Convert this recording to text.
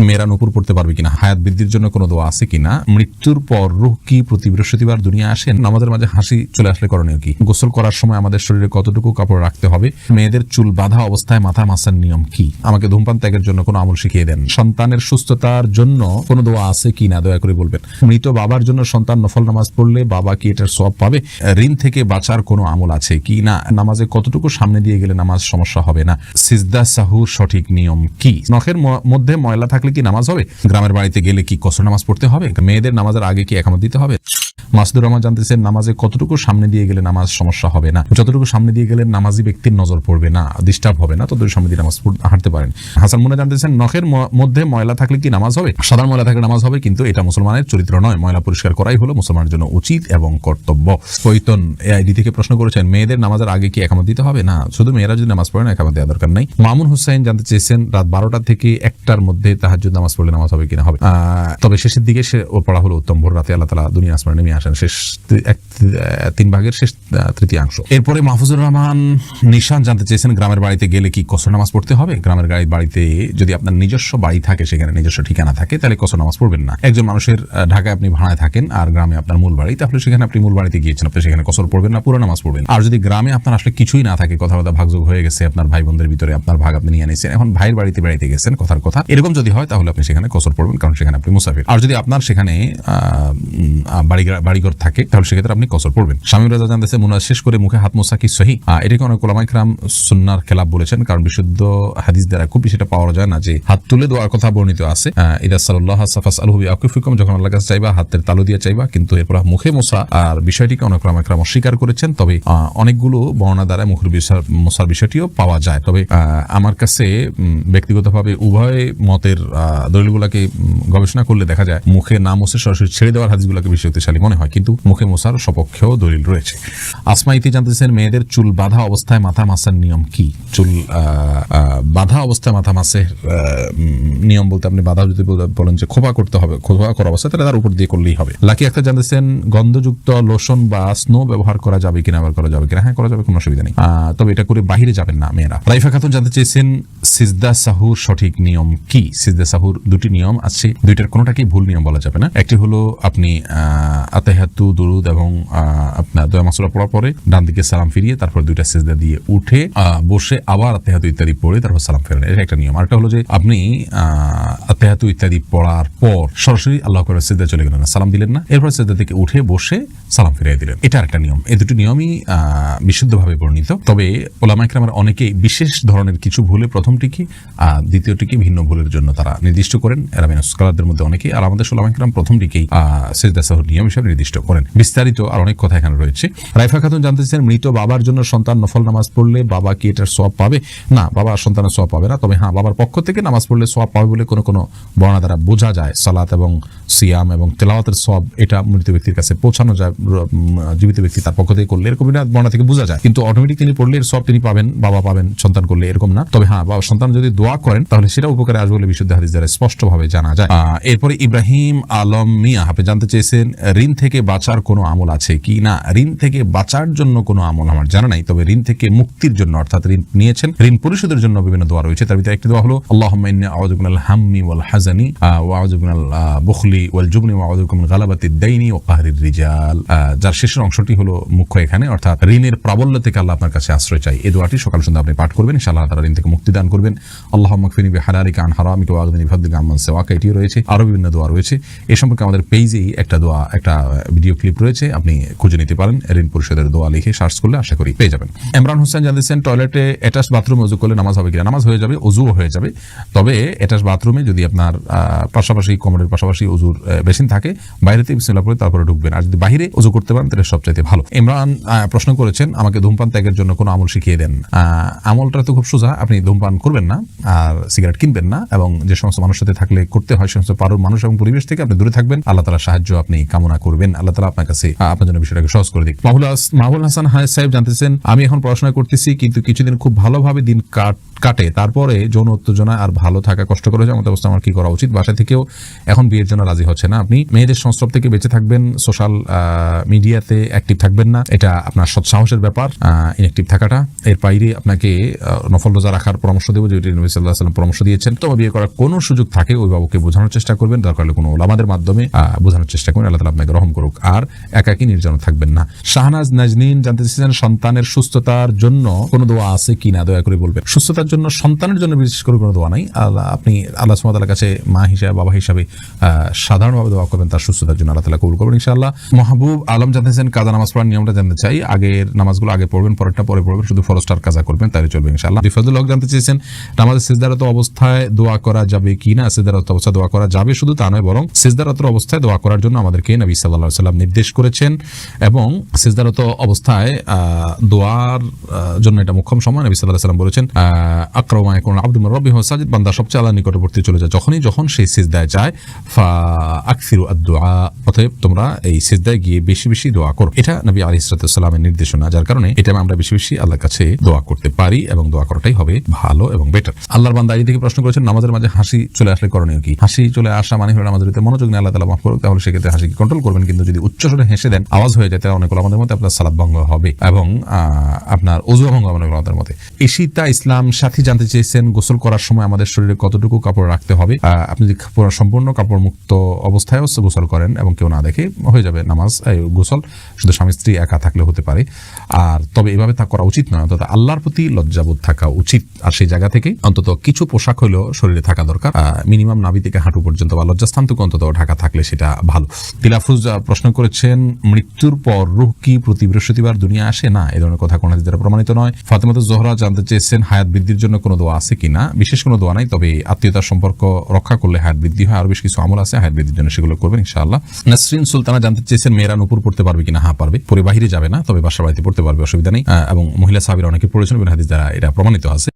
মেয়েরা নুপুর পড়তে পারবে কিনা? হায়াত বৃদ্ধির জন্য কোনো দোয়া আছে কিনা? মৃত্যুর পর রুহ কি প্রতি বৃহস্পতিবার দুনিয়া আসেন আমাদের মাঝে হাসি চলে আসলে করণীয় কি? গোসল করার সময় আমাদের শরীরে কতটুকু কাপড় রাখতে হবে? মেয়েদের চুল বাঁধা অবস্থায় মাথা মাসার নিয়ম কি? আমাকে ধূমপান ত্যাগের জন্য কোনো আমল শিখিয়ে দেন। সন্তানের সুস্থতার জন্য কোনো দোয়া আছে কি না দয়া করে বলবেন। মৃত বাবার জন্য সন্তান নফল নামাজ পড়লে বাবা কি এটার সব পাবে? ঋণ থেকে বাঁচার কোনো আমল আছে কি না নামাজে কতটুকু সামনে দিয়ে গেলে নামাজ সমস্যা হবে না? সিজদা সাহুর সঠিক নিয়ম কি? নখের মধ্যে ময়লা থাকলে কি নামাজ হবে? গ্রামের বাড়িতে গেলে কি কসর নামাজ পড়তে হবে? মেয়েদের নামাজের আগে কি একামত দিতে হবে? মাসুদুর রহমান জানতেছেন নামাজে কতটুকু সামনে দিয়ে গেলে নামাজ সমস্যা হবে না? যতটুকু সামনে দিয়ে গেলে নামাজি ব্যক্তির নজর পড়বে না ডিস্টার্ব হবে না, ততটুকু সামনে দিয়ে নামাজ হাঁটতে পারেন। হাসান মুনে জানতেছেন, নখের মধ্যে ময়লা থাকলে কি নামাজ হবে? সাধারণ ময়লা থাকলে নামাজ হবে, কিন্তু এটা মুসলমানের চরিত্র নয়। ময়লা পরিষ্কার করাই হলো মুসলমানের জন্য উচিত এবং কর্তব্য। কৈতন এআইডি থেকে প্রশ্ন করেছেন, মেয়েদের নামাজের আগে কি একামত দিতে হবে? না, শুধু মেয়েরা যদি নামাজ পড়ে না, একামত দেওয়া দরকার নাই। মামুন হুসাইন জানতে চেয়েছেন, রাত বারোটা থেকে একটার মধ্যে তাহাজ্জুদ নামাজ পড়লে নামাজ হবে কিনা হবে? তবে শেষের দিকে সে ও পড়া হলো উত্তম, ভোর রাতে আল্লাহ তালা দুনিয়া আসমানে নেমে আসেন। শেষ এক তিন ভাগের শেষ তৃতীয়াংশ। এরপরে মাহফুজুর রহমান নিশান জানতে চেয়েছেন গ্রামের বাড়িতে গেলে কি কসর নামাজ পড়তে হবে? গ্রামের গাড়ি বাড়িতে যদি আপনার নিজস্ব বাড়ি থাকে, সেখানে নিজস্ব ঠিকানা থাকে, তাহলে কসর নামাজ পড়বেন না। একজন মানুষের ঢাকায় আপনি ভাড়ায় থাকেন আর গ্রামে আপনার মূল বাড়ি, তাহলে সেখানে আপনি মূল বাড়িতে গিয়েছেন। আপনি সেখানে কসর পড়বেন না, পুরো নামাজ পড়বেন। আর যদি গ্রামে আপনার আসলে কিছুই না থাকে কথা কথা ভাগযোগ হয়ে গেছে, আপনার ভাই বোনদের ভিতরে আপনার ভাগ আপনি নিয়ে নিয়েছেন, এখন ভাইয়ের বাড়িতে বেড়াইতে গেছেন, কথার কথা। এরকম যদি হয় তাহলে আপনি সেখানে কসর পড়বেন, কারণ সেখানে আপনি মুসাফির। আর যদি আপনার সেখানে বাড়িঘর থাকে, তাহলে সেক্ষেত্রে আপনি কসর পড়বেন। স্বামী রাজা জানতেছে, মুনা, শেষ করে মুখে হাত মোসা কি সহি? এটাকে অনেক ওলামাইকরাম সুন্নার খেলাপ বলেছেন, কারণ বিশুদ্ধ হাদিস দ্বারা খুব এটা পাওয়া যায় না যে হাত তুলে দেওয়ার কথা বর্ণিত আছে। ইদা সাল্লাহ সাফাস আলহুবি আকুফিকুম যখন আল্লাহ কাছে চাইবা, হাতের তালু দিয়ে চাইবা, কিন্তু এরপর মুখে মোসা আর বিষয়টিকে অনেক ওলামাইকরাম অস্বীকার করেছেন, তবে অনেকগুলো বর্ণনা দ্বারা মুখের মোসার বিষয়টিও পাওয়া যায়। তবে আমার কাছে ব্যক্তিগতভাবে উভয় মতের দলিলগুলোকে গবেষণা করলে দেখা যায় মুখে না মোসে সরাসরি ছেড়ে দেওয়ার হাদিসগুলোকে বেশি শক্তিশালী মনে হয়। কিন্তু মুখে মোসার সপক্ষেও দলিল রয়েছে। আসমা ইতি জানতেছেন মেয়েদের চুল বাঁধা অবস্থায় মাথা মাসার নিয়ম কি? চুল বাঁধা অবস্থায় মাথা মাসের নিয়ম বলতে আপনি বাধা যদি বলেন যে খোপা করতে হবে, খোপা করা অবস্থায়, তাহলে তার উপর দিয়ে করলেই হবে। লাকি একটা জানতেছেন, গন্ধযুক্ত লোশন বা স্নো ব্যবহার করা যাবে কিনা ব্যবহার করা যাবে কিনা? হ্যাঁ করা যাবে, কোনো অসুবিধা নেই। তবে এটা করে বাহিরে যাবেন না মেয়েরা। রাইফা খাতুন জানতে চেয়েছেন, সিজদা সাহুর সঠিক নিয়ম কি? সিজদা সাহুর দুটি নিয়ম আছে দুইটার কোনোটাকেই ভুল নিয়ম বলা যাবে না। একটি হলো আপনি আতেহাতু দুরুদ এবং আপনার দয়া মাসুরা পড়ার পরে ডান দিকে সালাম ফিরিয়ে তারপর দুইটা সিজদা দিয়ে উঠে বসে আবার আতেহাতু ইত্যাদি পড়ে তারপর সালাম ফেরেন এটা একটা নিয়ম। আরেকটা হলো যে আপনি আতেহাতু ইত্যাদি পড়ার পর সরাসরি আল্লাহ করে সিজদা চলে গেলেন না, সালাম দিলেন না। এরপর সিজদা থেকে উঠে বসে সালাম ফিরিয়ে দিলেন। এটা একটা নিয়ম। এই দুটি নিয়মই বিশুদ্ধভাবে বর্ণিত। তবে ওলামাইকরামের অনেকেই বিশেষ ধরনের কিছু ভুলে প্রথমটিকে দ্বিতীয়টিকে ভিন্ন ভুলের জন্য তারা নির্দিষ্ট করেন। এরামিন স্কলারদের মধ্যে অনেকেই। আর আমাদের সোলামাইকরাম প্রথমটিকেই সেজদা সাহুর নিয়ম হিসাবে নির্দিষ্ট করেন। বিস্তারিত আর অনেক কথা এখানে রয়েছে। রাইফা খাতুন জানতে চান মৃত বাবার জন্য সন্তান নফল নামাজ পড়লে বাবা কি এটার সব পাবে? না বাবা সন্তানের সব পাবে না। তবে হ্যাঁ বাবার পক্ষ থেকে নামাজ পড়লে সব পাবে বলে কোনো কোনো বর্ণা দ্বারা বোঝা যায়। সালাত এবং সিয়াম এবং তেলাওয়াতের সব এটা মৃত ব্যক্তির কাছে পৌঁছানো যায় জীবিত ব্যক্তি তার পক্ষ থেকে করলে এরকম বর্ণা থেকে বোঝা যায়। কিন্তু অটোমেটিক তিনি পড়লে এর সব তিনি পাবেন বাবা পাবেন সন্তান করলে এরকম না। তবে হ্যাঁ বাবা সন্তান যদি দোয়া করেন তাহলে সেটা উপকারে আসবে বলে বিশুদ্ধ হাদিস দ্বারা স্পষ্টভাবে জানা যায়। এরপরে ইব্রাহিম আলম মিয়া আপনি জানতে চেয়েছেন ঋণ থেকে বাঁচার কোনো আমল আছে কি না? ঋণ থেকে বাঁচার জন্য কোনো আমল আমার জানা নাই তবে ঋণ থেকে মুক্তির জন্য অর্থাৎ ঋণ নিয়েছেন ঋণ পরিশোধের জন্য বিভিন্ন দোয়া রয়েছে। তার ভিতরে একটি দোয়া হলো আল্লাহ হাম্মি ওয়াল হাজানি আহ, ওয়া যার শেষের অংশটি হলো মুখ্য এখানে, অর্থাৎ ঋণের প্রাবল্য থেকে আল্লাহ আপনার কাছে আশ্রয় চাই। এই দোয়াটি সকাল সন্ধ্যা আপনি পাঠ করবেন, ইনশাআল্লাহ ঋণ থেকে মুক্তি দান করবেন। রয়েছে। বিভিন্ন দোয়া রয়েছে। সম্পর্কে আমাদের পেজেই একটা দোয়া, একটা ভিডিও ক্লিপ রয়েছে, আপনি খুঁজে নিতে পারেন। ঋণ পরিষদের দোয়া লিখে সার্চ করলে আশা করি পেয়ে যাবেন। ইমরান হোসেন জানতেছেন টয়লেটে অ্যাটাচ বাথরুমে উজু করলে নামাজ হবে কিনা? নামাজ হয়ে যাবে, উজুও হয়ে যাবে। তবে অ্যাটাচ বাথরুমে যদি আপনার পাশাপাশি কমরের পাশাপাশি উজুর আহ, বেসিন থাকে বাইরেতে বিসমিল্লাহ করে তারপরে ঢুকবেন। আর যদি বাইরে উজু করতে পারেন তাহলে সবচাইতে ভালো। ইমরান প্রশ্ন করেছেন আমাকে ধূমপান ত্যাগের জন্য কোনো আমল শিখিয়ে দেন। আমলটা তো খুব সোজা আপনি ধূমপান করবেন না আর সিগারেট কিনবেন না এবং যে সমস্ত মানুষের সাথে থাকলে করতে হয় সে সমস্ত পারুর মানুষ এবং পরিবেশ থেকে আপনি দূরে থাকবেন। আল্লাহ তালা সাহায্য আপনি কামনা করবেন। আল্লাহ তালা আপনার কাছে আপনার জন্য বিষয়টাকে সহজ করে দিক। মাহুল হাসান হায় সাহেব জানতেছেন আমি এখন পড়াশোনা করতেছি কিন্তু কিছুদিন খুব ভালোভাবে দিন কাট কাটে। তারপরে যৌন উত্তেজনা আর ভালো থাকা কষ্ট করে যায় মতো অবস্থা আমার কি করা উচিত? বাসা থেকেও এখন বিয়ের জন্য রাজি রাজি হচ্ছে না। আপনি মেয়েদের সংস্রব থেকে বেঁচে থাকবেন সোশ্যাল মিডিয়াতে অ্যাক্টিভ থাকবেন না। এটা আপনার সৎসাহসের ব্যাপার ইনঅ্যাক্টিভ থাকাটা। এর বাইরে আপনাকে নফল রোজা রাখার পরামর্শ দেবো, যেটি নবী সাল্লাহ সাল্লাম পরামর্শ দিয়েছেন। তো বিয়ে করার কোনো সুযোগ থাকে বাবুকে বোঝানোর চেষ্টা করবেন। দরকার হলে কোনো ওলামাদের মাধ্যমে বোঝানোর চেষ্টা করবেন। আল্লাহ তালা আপনাকে রহম করুক। আর একাকি নির্জন থাকবেন না। শাহনাজ নাজনীন জানতে চেয়েছেন, সন্তানের সুস্থতার জন্য কোনো দোয়া আছে কি না? দয়া করে বলবেন। সুস্থতার জন্য সন্তানের জন্য বিশেষ করে কোনো দোয়া নাই। আল্লাহ, আপনি আল্লাহ সুমতালার কাছে মা হিসাবে, বাবা হিসাবে সাধারণভাবে দোয়া করবেন, তার সুস্থতার জন্য আল্লাহ তালা কবুল করবেন, ইনশাআল্লাহ। মাহবুব আলম জানতে চান কাজা নামাজ পড়ার নিয়মটা জানতে চাই। আগের নামাজগুলো আগে পড়বেন, পরেরটা পরে পড়বেন, শুধু ফরস্টার কাজা করবেন তাই চলবে, ইনশাআল্লাহ। রিফাজুল হক জানতে চেয়েছেন নামাজের সিজদারত অবস্থায় দোয়া করা যাবে কি না? সিজদারত অবস্থায় দোয়া করা যাবে শুধু তা নয়, বরং সিজদারত অবস্থায় দোয়া করার জন্য আমাদেরকে নবী সাল্লাহ সাল্লাম নির্দেশ করেছেন এবং সিজদারত অবস্থায় দোয়ার জন্য এটা মুখ্যম সময়, নবী সাল্লাহ সাল্লাম বলেছেন আক্রমায় কোন আব্দুল রবি সাজিদ, বান্দা সবচেয়ে আল্লাহ নিকটবর্তী চলে যায়। যখনই যখন সেই সিজদায় যায়, ফা আকসিরু আদ-দুআ, অতএব তোমরা এই সিজদায় গিয়ে বেশি বেশি দোয়া করো। এটা নবী আলী সালামের নির্দেশনা, যার কারণে এটা আমরা বেশি বেশি আল্লাহর কাছে দোয়া করতে পারি এবং দোয়া করাটাই হবে ভালো এবং বেটার আল্লাহর বান্দা এই থেকে প্রশ্ন করেছেন, নামাজের মাঝে হাসি চলে আসলে করণীয় কি? হাসি চলে আসা মানে হলো আমাদের মনোযোগ নিয়ে আল্লাহ তালা মাফ করুক, তাহলে সেক্ষেত্রে হাসি কন্ট্রোল করবেন। কিন্তু যদি উচ্চ স্বরে হেসে দেন, আওয়াজ হয়ে যায়, তাহলে অনেক আমাদের মধ্যে আপনার সালাদ ভঙ্গ হবে এবং আপনার অজু ভঙ্গ অনেক আমাদের মধ্যে ঈশিতা ইসলাম সাথী জানতে চেয়েছেন, গোসল করার সময় আমাদের শরীরে কতটুকু কাপড় রাখতে হবে? আপনি যদি সম্পূর্ণ কাপড় মুক্ত অবস্থায়ও গোসল করেন এবং কেউ না দেখে হয়ে যাবে নামাজ গোসল। শুধু স্বামী স্ত্রী একা থাকলে হতে পারে। আর তবে এভাবে তা করা উচিত নয়, অন্তত আল্লাহর প্রতি লজ্জাবোধ থাকা উচিত। আর সেই জায়গা থেকে অন্তত কিছু পোশাক হলেও শরীরে থাকা দরকার। মিনিমাম নাভি থেকে হাঁটু পর্যন্ত বা লজ্জাস্থান থেকে অন্তত ঢাকা থাকলে সেটা ভালো। তিলাফুজ প্রশ্ন করেছেন, মৃত্যুর পর রুহ কি প্রতি বৃহস্পতিবার দুনিয়া আসে? না এই ধরনের কথা কোনো দ্বারা প্রমাণিত নয়। ফাতেমাত জোহরা জানতে চেয়েছেন, হায়াত বৃদ্ধির জন্য কোনো দোয়া আছে কিনা? বিশেষ কোনো দোয়া নাই, তবে আত্মীয়তার সম্পর্ক রক্ষা করলে হায়াত বৃদ্ধি হয়। আর বেশ কিছু আমল আছে হায়াত বৃদ্ধির জন্য সেগুলো করবেন, ইনশাআল্লাহ। নাসরিন সুলতানা জানতে চেয়েছেন, মেয়েরা নূপুর পড়তে পারবে কিনা? হ্যাঁ পারবে। পরে বাহিরে যাবে না, তবে বাসা বাড়িতে পড়তে পারবে, অসুবিধা নেই। এবং মহিলা সাহাবিরা প্রয়োজন এবং হাদিস দ্বারা এটা প্রমাণিত আছে।